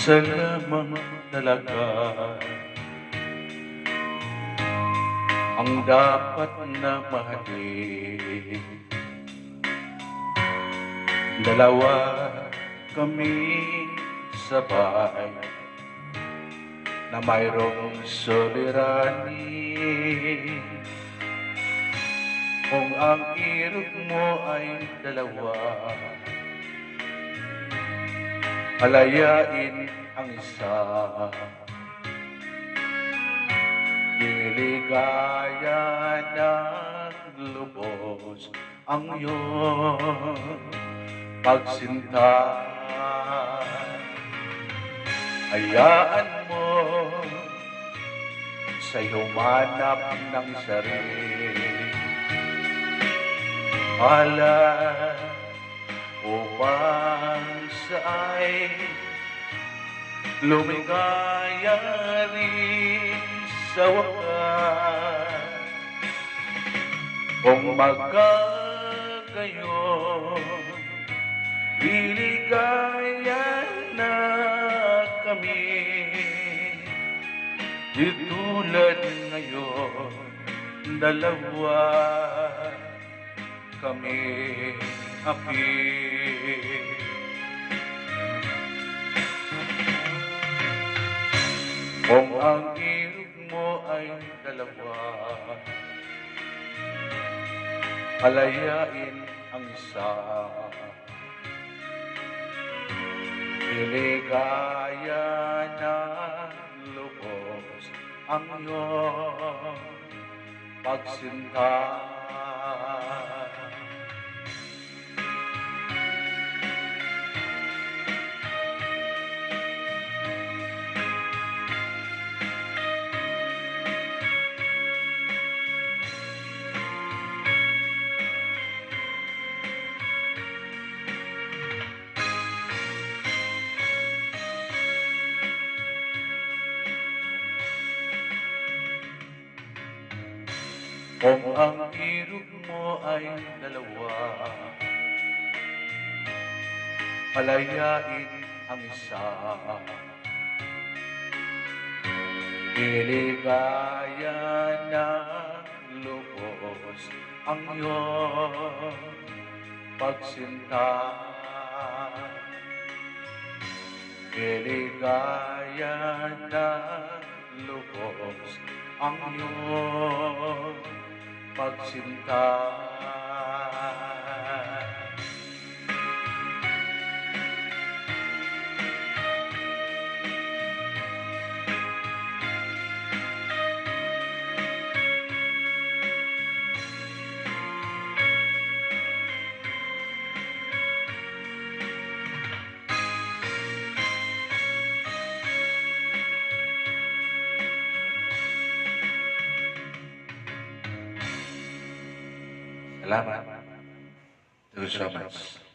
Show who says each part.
Speaker 1: Isa lamang talaga Ang dapat na mahalin. Dalawa kami sabay Na mayroong suliranin Kung ang irog mo ay dalawa Palayain ang isa. Niligaya ng lubos Ang iyong pagsinta. Hayaan mo Sa'yo manap ng sarili. Palad upang sa'y lumigaya rin sa wakas. Kung magkagayon, liligaya na kami. Di tulad ngayon, dalawa kami api. Kung ang irog mo ay dalawa, palayain ang isa. Iligaya ng lubos ang iyong pagsinta. Ang irog mo ay dalawa, palayain ang isa. Iligaya ng lubos ang iyong pagsinta. Iligaya ng lubos ang iyong pagsinta. Salamat. Thank you so much.